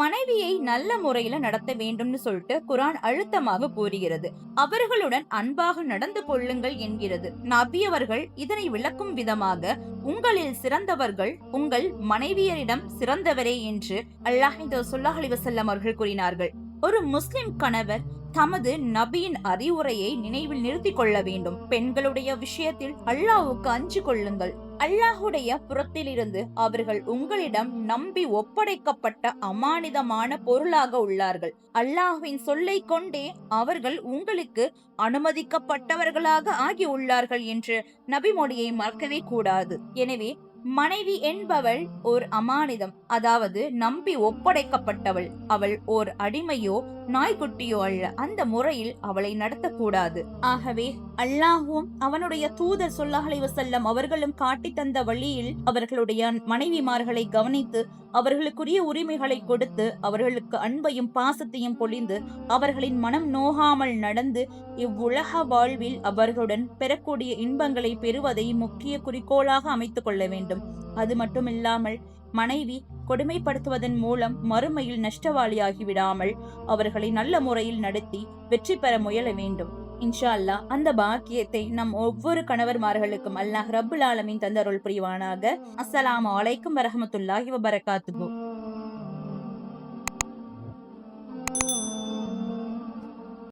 மனைவியை நல்ல முறையில நடத்த வேண்டும்னு சொல்லிட்டு குரான் அழுத்தமாக கூறுகிறது. அவர்களுடன் அன்பாக நடந்து கொள்ளுங்கள் என்கிறது. நபி அவர்கள் இதனை விளக்கும் விதமாக உங்களில் சிறந்தவர்கள் உங்கள் மனைவியரிடம் சிறந்தவரே என்று அல்லாஹ் சொல்லாஹ் அலி வசல்லம் அவர்கள் கூறினார்கள். ஒரு முஸ்லிம் கணவர் தமது நபியின் அறிவுரையை நினைவில் நிறுத்திக் கொள்ள வேண்டும். பெண்களுடைய விஷயத்தில் அல்லாவுக்கு அஞ்சு கொள்ளுங்கள். அல்லாஹுடைய புறத்திலிருந்து அவர்கள் உங்களிடம் நம்பி ஒப்படைக்கப்பட்ட அமானிதமான பொருளாக உள்ளார்கள். அல்லாஹுவின் சொல்லை கொண்டே அவர்கள் உங்களுக்கு அனுமதிக்கப்பட்டவர்களாக ஆகி உள்ளார்கள் என்று நபிமொழியை மறக்கவே கூடாது. எனவே மனைவி என்பவள் ஓர் அமானிதம் அதாவது நம்பி ஒப்படைக்கப்பட்டவள். அவள் ஓர் அடிமையோ நாய்க்குட்டியோ அல்ல. அந்த முறையில் அவளை நடத்தக்கூடாது. ஆகவே அல்லாஹும் அவனுடைய தூதர் சொல்லாஹலை வசல்லம் அவர்களும் காட்டி தந்த வழியில் அவர்களுடைய மனைவிமார்களை கவனித்து அவர்களுக்குரிய உரிமைகளை கொடுத்து அவர்களுக்கு அன்பையும் பாசத்தையும் பொழிந்து அவர்களின் மனம் நோகாமல் நடந்து இவ்வுலக வாழ்வில் அவர்களுடன் பெறக்கூடிய இன்பங்களை பெறுவதை முக்கிய குறிக்கோளாக அமைத்துக் கொள்ள வேண்டும். அது மட்டுமில்லாமல் மனைவி கொடுமைப்படுத்துவதன் மூலம் மறுமையில் நஷ்டவாளியாகி விடாமல் அவர்களை நல்ல முறையில் நடத்தி வெற்றி பெற முயல வேண்டும். இன்ஷா அல்லாஹ் அந்த பாக்கியத்தை நம் ஒவ்வொரு கணவர்மார்களுக்கும் அல்லாஹ் ரபுல் ஆலமின் தந்தருள் புரிவானாக. அஸ்ஸலாம் வலைக்கும் வரஹ்மத்துல்லாஹி வபரகாத்துஹு.